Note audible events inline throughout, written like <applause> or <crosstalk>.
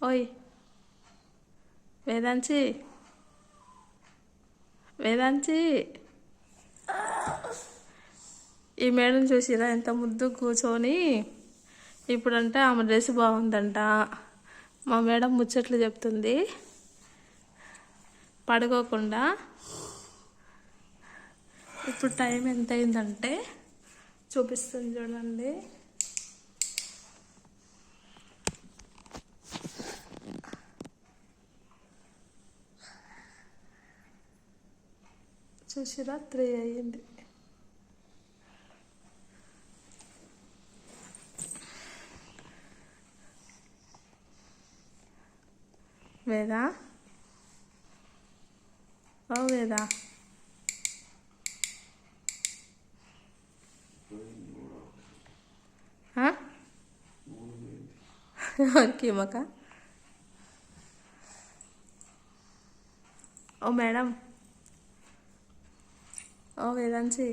ఓయ్ వేదాంచి వేదాంచి. ఈ మేడం చూసిరా ఎంత ముద్దు కూర్చొని. ఇప్పుడంటే ఆమె డ్రెస్ బాగుందంట. మా మేడం ముచ్చట్లు చెప్తుంది. పడుకోకుండా. ఇప్పుడు టైం ఎంత అయిందంటే చూపిస్తుంది చూడండి. చూసిరా త్రీ అయ్యింది వేదా ఓ వేదా ఆ? ఎవరికి ఇవ్వక ఓ మేడం ఓ వేదాంచి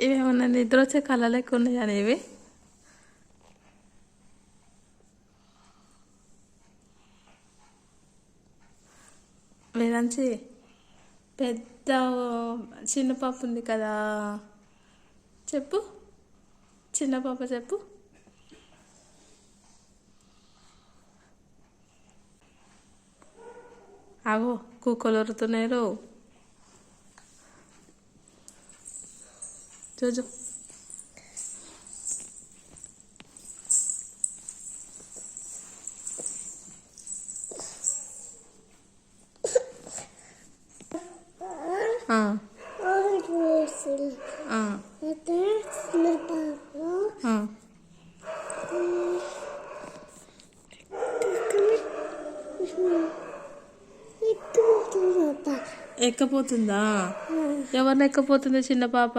ఇవి నిద్ర వచ్చే కళ లెక్క ఉన్నాయా ఇవి వేదాంచి పెద్ద చిన్న పాప ఉంది కదా చెప్పు చిన్న పాప చెప్పు ఆగో కుక్కలు వరుతున్నాయి చూచు ఆ, ఆ, ఎక్కపోతుందా? ఎవరిని ఎక్కపోతుంది చిన్న పాప?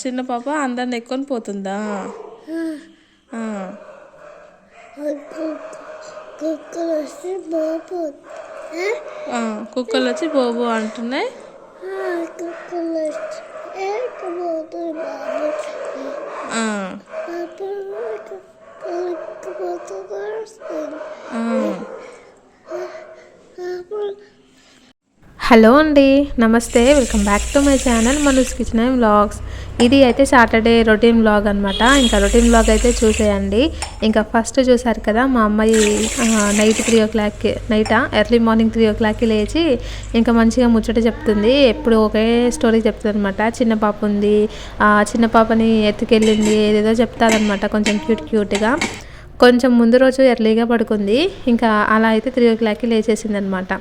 చిన్న పాప. అందరిని ఎక్కుకొని పోతుందా? కుక్కలు వస్తే బాబు. కుక్కలు వచ్చి బోబో అంటున్నాయి. కుక్కలు వస్తే ఎక్కబోతుంది బాబు ఆ, పాప ఎక్కబోతుంది వస్తుంది ఆ. పాప హలో అండి నమస్తే welcome back to my channel Manu's kitchen and vlogs ఇది అయితే సాటర్డే రొటీన్ వ్లాగ్ అనమాట ఇంకా రొటీన్ వ్లాగ్ అయితే చూసేయండి. ఇంకా ఫస్ట్ చూసారు కదా మా అమ్మాయి నైట్ త్రీ ఓ క్లాక్కి నైటా ఎర్లీ మార్నింగ్ త్రీ ఓ క్లాక్కి లేచి ఇంకా మంచిగా ముచ్చట చెప్తుంది. ఎప్పుడు ఒకే స్టోరీ చెప్తుంది అనమాట చిన్న పాప ఉంది. చిన్న పాపని ఎత్తుకెళ్ళింది ఏదేదో చెప్తారనమాట కొంచెం క్యూట్ క్యూట్గా కొంచెం ముందు రోజు ఎర్లీగా పడుకుంది. ఇంకా అలా అయితే త్రీ ఓ క్లాక్కి లేచేసింది అనమాట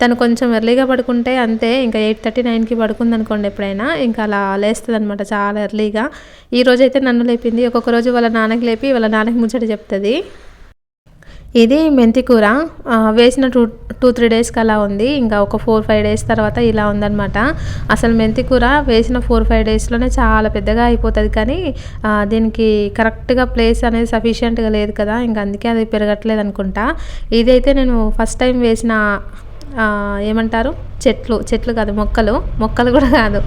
తను కొంచెం ఎర్లీగా పడుకుంటే అంతే ఇంకా ఎయిట్ థర్టీ నైన్కి పడుకుంది అనుకోండి ఎప్పుడైనా ఇంకా అలా లేస్తుంది అనమాట చాలా ఎర్లీగా ఈ రోజు అయితే నన్ను లేపింది ఒక్కొక్క రోజు వాళ్ళ నాన్నకి లేపి వాళ్ళ నాన్నకి ముచ్చట చెప్తుంది. ఇది మెంతి కూర. వేసిన టూ టూ త్రీ డేస్కి అలా ఉంది. ఇంకా ఒక ఫోర్ ఫైవ్ డేస్ తర్వాత ఇలా ఉందన్నమాట. అసలు మెంతి కూర వేసిన ఫోర్ ఫైవ్ డేస్లోనే చాలా పెద్దగా అయిపోతుంది. కానీ దీనికి కరెక్ట్గా ప్లేస్ అనేది సఫిషియెంట్గా లేదు కదా. ఇంకా అందుకే అది పెరగట్లేదు అనుకుంటా. ఇదైతే నేను ఫస్ట్ టైం వేసిన ఏమంటారు? చెట్లు. చెట్లు కాదు మొక్కలు. మొక్కలు కూడా కాదు.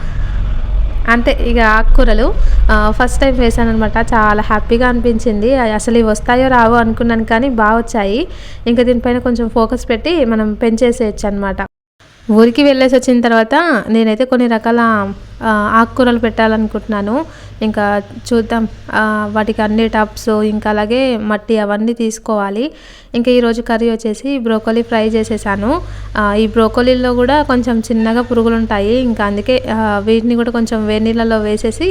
అంతే ఇక ఆకుకూరలు ఫస్ట్ టైం వేసాను అనమాట చాలా హ్యాపీగా అనిపించింది. అసలు ఇవి వస్తాయో రావో అనుకున్నాను కానీ బాగా వచ్చాయి. ఇంకా దీనిపైన కొంచెం ఫోకస్ పెట్టి మనం పెంచేసేయచ్చు అనమాట ఊరికి వెళ్ళేసి వచ్చిన తర్వాత నేనైతే కొన్ని రకాల ఆకుకూరలు పెట్టాలనుకుంటున్నాను. ఇంకా చూద్దాం వాటికి అన్ని టబ్స్ ఇంకా అలాగే మట్టి అవన్నీ తీసుకోవాలి. ఇంకా ఈరోజు కర్రీ వచ్చేసి బ్రోకోలీ ఫ్రై చేసేసాను. ఈ బ్రోకోలీలో కూడా కొంచెం చిన్నగా పురుగులు ఉంటాయి ఇంకా అందుకే వీటిని కూడా కొంచెం వేడి నీళ్ళలో వేసేసి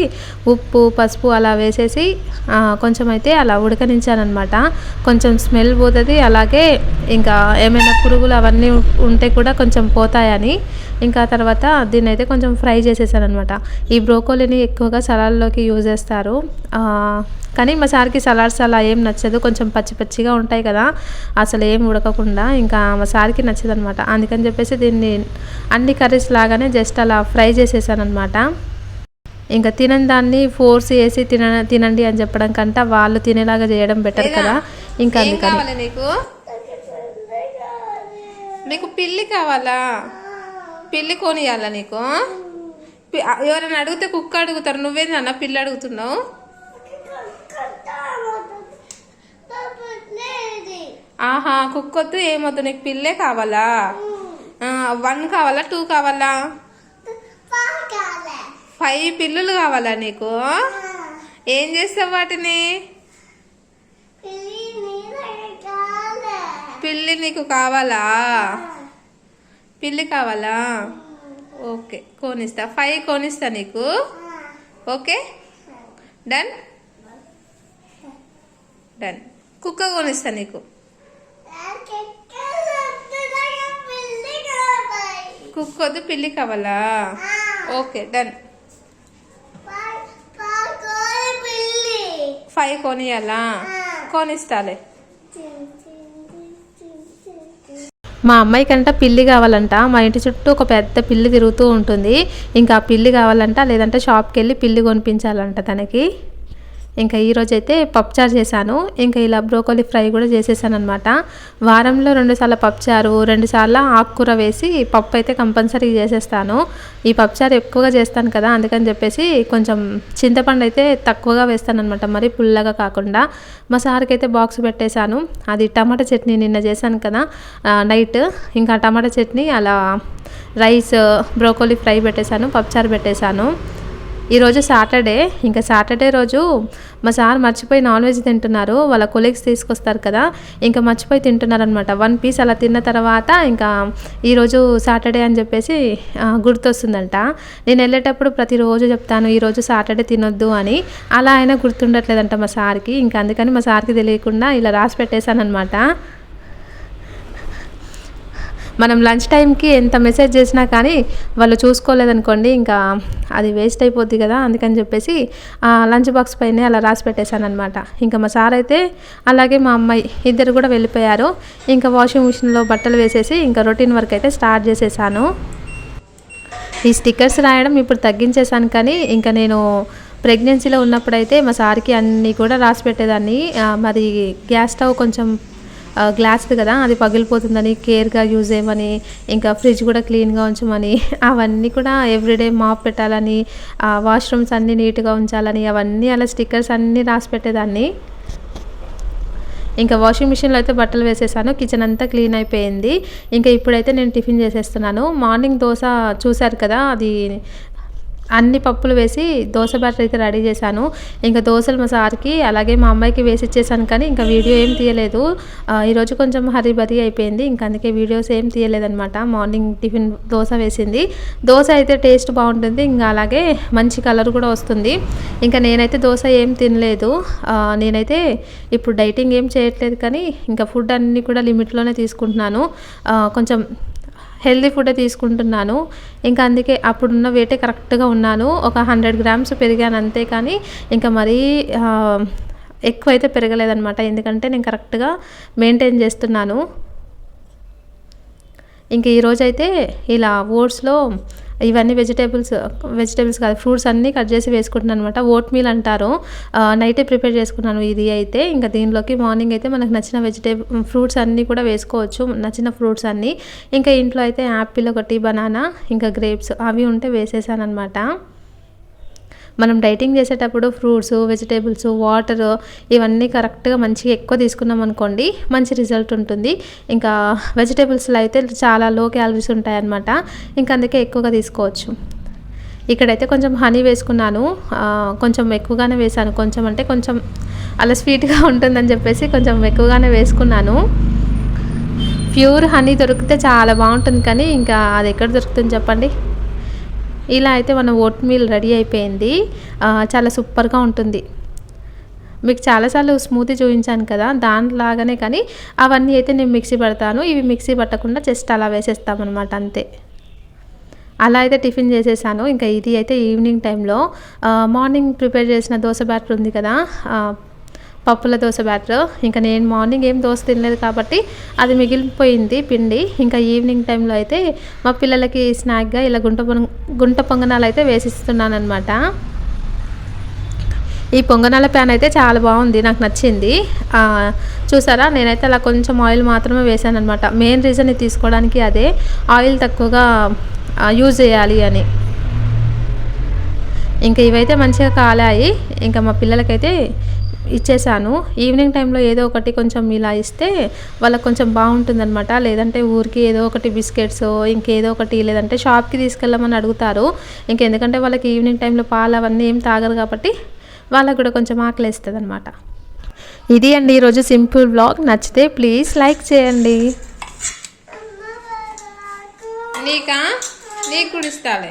ఉప్పు పసుపు అలా వేసేసి కొంచెం అయితే అలా ఉడకనించానమాట కొంచెం స్మెల్ పోతుంది. అలాగే ఇంకా ఏమైనా పురుగులు అవన్నీ ఉంటే కూడా కొంచెం పోతాయని. ఇంకా తర్వాత దీన్ని అయితే కొంచెం ఫ్రై చేసేసాను అనమాట ఈ బ్రోకోలీని ఎక్కువగా సలాడ్లోకి యూజ్ చేస్తారు. కానీ మా సార్కి సలాడ్స్ అలా ఏం నచ్చదు. కొంచెం పచ్చి పచ్చిగా ఉంటాయి కదా అసలు ఏం ఉడకకుండా ఇంకా మా సార్కి నచ్చదు అనమాట అందుకని చెప్పేసి దీన్ని అన్ని కర్రీస్ లాగానే జస్ట్ అలా ఫ్రై చేసేసాను అనమాట ఇంకా తినని దాన్ని ఫోర్స్ చేసి తిన తినండి అని చెప్పడం కంటే వాళ్ళు తినేలాగా చేయడం బెటర్ కదా. ఇంకా అందుకని. కావాలి నీకు? నీకు పిల్లి కావాలా? పిల్లి కొనియాలా నీకు? ఎవరైనా అడిగితే కుక్క అడుగుతారు. నువ్వేంది అన్న పిల్లి అడుగుతున్నావు? ఆహా కుక్క వద్దు ఏమొద్దు నీకు పిల్లే కావాలా? వన్ కావాలా టూ కావాలా? ఫైవ్ పిల్లులు కావాలా నీకు? ఏం చేస్తావు వాటిని? పిల్లి నీకు కావాలా? పిల్లి కావాలా? ఓకే కొనిస్తా. ఫైవ్ కొనిస్తా నీకు. Okay done? డన్. కుక్క కొనిస్తా నీకు. కుక్క వద్దు పిల్లి కావాలా? Okay done. ఫైవ్ కొనియాలా? కొనిస్తాలే. మా అమ్మాయి కంట పిల్లి కావాలంట. మా ఇంటి చుట్టూ ఒక పెద్ద పిల్లి తిరుగుతూ ఉంటుంది. ఇంకా ఆ పిల్లి కావాలంట లేదంటే షాప్కి వెళ్ళి పిల్లి కొనిపించాలంట తనకి. ఇంకా ఈరోజు అయితే పప్పుచారు చేశాను. ఇంకా ఇలా బ్రోకోలీ ఫ్రై కూడా చేసేసాను అనమాట వారంలో రెండుసార్లు పప్పుచారు రెండుసార్లు ఆకుకూర వేసి పప్పు అయితే కంపల్సరీ చేసేస్తాను. ఈ పప్పుచారు ఎక్కువగా చేస్తాను కదా అందుకని చెప్పేసి కొంచెం చింతపండు అయితే తక్కువగా వేస్తాను అనమాట మరి పుల్లగా కాకుండా. మా సార్కి అయితే బాక్స్ పెట్టేశాను. అది టమాటా చట్నీ నిన్న చేశాను కదా నైట్. ఇంకా టమాటా చట్నీ అలా రైస్ బ్రోకోలీ ఫ్రై పెట్టేశాను పప్పుచారు పెట్టేశాను. ఈరోజు సాటర్డే. ఇంకా సాటర్డే రోజు మా సార్ మర్చిపోయి నాన్ వెజ్ తింటున్నారు. వాళ్ళ కొలీగ్స్ తీసుకొస్తారు కదా. ఇంకా మర్చిపోయి తింటున్నారనమాట వన్ పీస్ అలా తిన్న తర్వాత ఇంకా ఈరోజు సాటర్డే అని చెప్పేసి గుర్తొస్తుందంట. నేను వెళ్ళేటప్పుడు ప్రతిరోజు చెప్తాను ఈరోజు సాటర్డే తినొద్దు అని. అలా అయినా గుర్తుండట్లేదంట మా సార్కి. ఇంకా అందుకని మా సార్కి తెలియకుండా ఇలా రాసి పెట్టేశానమాట మనం లంచ్ టైంకి ఎంత మెసేజ్ చేసినా కానీ వాళ్ళు చూసుకోలేదనుకోండి ఇంకా అది వేస్ట్ అయిపోద్ది కదా అందుకని చెప్పేసి ఆ లంచ్ బాక్స్ పైనే అలా రాసి పెట్టేశాను అనమాట ఇంకా మా సార్ అయితే అలాగే మా అమ్మాయి ఇద్దరు కూడా వెళ్ళిపోయారు. ఇంకా వాషింగ్ మిషన్లో బట్టలు వేసేసి ఇంకా రొటీన్ వర్క్ అయితే స్టార్ట్ చేసేసాను. ఈ స్టిక్కర్స్ రాయడం ఇప్పుడు తగ్గించేశాను కానీ ఇంకా నేను ప్రెగ్నెన్సీలో ఉన్నప్పుడైతే మా సార్కి అన్నీ కూడా రాసి పెట్టేదాన్ని. మరి గ్యాస్ స్టవ్ కొంచెం గ్లాస్ది కదా అది పగిలిపోతుందని కేర్గా యూజ్ చేయమని ఇంకా ఫ్రిడ్జ్ కూడా క్లీన్గా ఉంచమని <laughs> అవన్నీ కూడా ఎవ్రీడే మాప్ పెట్టాలని వాష్రూమ్స్ అన్నీ నీట్గా ఉంచాలని అవన్నీ అలా స్టిక్కర్స్ అన్నీ రాసి పెట్టేదాన్ని. ఇంకా వాషింగ్ మిషన్లో అయితే బట్టలు వేసేసాను కిచెన్ అంతా క్లీన్ అయిపోయింది. ఇంకా ఇప్పుడైతే నేను టిఫిన్ చేసేస్తున్నాను. మార్నింగ్ దోశ చూశారు కదా అది అన్ని పప్పులు వేసి దోశ బ్యాటర్ అయితే రెడీ చేశాను. ఇంకా దోశలు మా సార్కి అలాగే మా అమ్మాయికి వేసి ఇచ్చేసాను కానీ ఇంకా వీడియో ఏం తీయలేదు. ఈరోజు కొంచెం హరీ బరీ అయిపోయింది ఇంకా అందుకే వీడియోస్ ఏం తీయలేదన్నమాట. మార్నింగ్ టిఫిన్ దోశ వేసింది. దోశ అయితే టేస్ట్ బాగుంటుంది ఇంకా అలాగే మంచి కలర్ కూడా వస్తుంది. ఇంకా నేనైతే దోశ ఏం తినలేదు. నేనైతే ఇప్పుడు డైటింగ్ ఏం చేయట్లేదు కానీ ఇంకా ఫుడ్ అన్నీ కూడా లిమిట్లోనే తీసుకుంటున్నాను. కొంచెం హెల్దీ ఫుడే తీసుకుంటున్నాను. ఇంకా అందుకే అప్పుడున్న వెయిటే కరెక్ట్గా ఉన్నాను. ఒక హండ్రెడ్ గ్రామ్స్ పెరిగాను అంతే కానీ ఇంకా మరీ ఎక్కువ ఎక్కువైతే పెరగలేదన్నమాట. ఎందుకంటే నేను కరెక్ట్గా మెయింటైన్ చేస్తున్నాను. ఇంక ఈరోజైతే ఇలా ఓట్స్లో ఇవన్నీ వెజిటేబుల్స్ వెజిటేబుల్స్ కాదు ఫ్రూట్స్ అన్నీ కట్ చేసి వేసుకుంటున్నాను అనమాట ఓట్ మీల్ అంటారు నైటే ప్రిపేర్ చేసుకున్నాను ఇది అయితే. ఇంకా దీనిలోకి మార్నింగ్ అయితే మనకు నచ్చిన వెజిటేబుల్ ఫ్రూట్స్ అన్నీ కూడా వేసుకోవచ్చు. నచ్చిన ఫ్రూట్స్ అన్నీ. ఇంకా ఇంట్లో అయితే యాపిల్ ఒకటి బనానా ఇంకా గ్రేప్స్ అవి ఉంటే వేసేసాను అనమాట మనం డైటింగ్ చేసేటప్పుడు ఫ్రూట్స్ వెజిటేబుల్స్ వాటర్ ఇవన్నీ కరెక్ట్గా మంచిగా ఎక్కువ తీసుకున్నాం అనుకోండి మంచి రిజల్ట్ ఉంటుంది. ఇంకా వెజిటేబుల్స్లో అయితే చాలా లో క్యాలరీస్ ఉంటాయన్నమాట. ఇంకా అందుకే ఎక్కువగా తీసుకోవచ్చు. ఇక్కడైతే కొంచెం హనీ వేసుకున్నాను. కొంచెం ఎక్కువగానే వేసాను కొంచెం అంటే కొంచెం అలా స్వీట్గా ఉంటుందని చెప్పేసి కొంచెం ఎక్కువగానే వేసుకున్నాను. ప్యూర్ హనీ దొరికితే చాలా బాగుంటుంది కానీ ఇంకా అది ఎక్కడ దొరుకుతుంది చెప్పండి? ఇలా అయితే మన ఓట్ మీల్ రెడీ అయిపోయింది. చాలా సూపర్గా ఉంటుంది. మీకు చాలాసార్లు స్మూతీ చూపించాను కదా దానిలాగానే కానీ అవన్నీ అయితే నేను మిక్సీ పడతాను. ఇవి మిక్సీ పట్టకుండా జస్ట్ అలా వేసేస్తామన్నమాట అంతే. అలా అయితే టిఫిన్ చేసేసాను. ఇంకా ఇది అయితే ఈవినింగ్ టైంలో మార్నింగ్ ప్రిపేర్ చేసిన దోశ బ్యాటర్ ఉంది కదా పప్పుల దోశ బ్యాటర్. ఇంకా నేను మార్నింగ్ ఏం దోశ తినలేదు కాబట్టి అది మిగిలిపోయింది పిండి. ఇంకా ఈవినింగ్ టైంలో అయితే మా పిల్లలకి స్నాక్గా ఇలా గుంట పొంగ గుంట పొంగనాలు అయితే వేసిస్తున్నాను అనమాట ఈ పొంగనాల ప్యాన్ అయితే చాలా బాగుంది నాకు నచ్చింది. చూసారా? నేనైతే అలా కొంచెం ఆయిల్ మాత్రమే వేసాను అనమాట మెయిన్ రీజన్ ఇది తీసుకోవడానికి అదే ఆయిల్ తక్కువగా యూజ్ చేయాలి అని. ఇంకా ఇవైతే మంచిగా కాలాయి. ఇంకా మా పిల్లలకైతే ఇచ్చేసాను ఈవినింగ్ టైంలో ఏదో ఒకటి కొంచెం ఇలా ఇస్తే వాళ్ళకి కొంచెం బాగుంటుందన్నమాట. లేదంటే ఊరికి ఏదో ఒకటి బిస్కెట్స్ ఇంకేదో ఒకటి లేదంటే షాప్కి తీసుకెళ్ళమని అడుగుతారు. ఇంకెందుకంటే వాళ్ళకి ఈవినింగ్ టైంలో పాలు అవన్నీ ఏం తాగరు కాబట్టి వాళ్ళకు కూడా కొంచెం ఆకలిస్తుంది అనమాట ఇది అండి ఈరోజు సింపుల్ బ్లాగ్ నచ్చితే ప్లీజ్ లైక్ చేయండి. నీకా? నీకు కూడా ఇస్తాలే.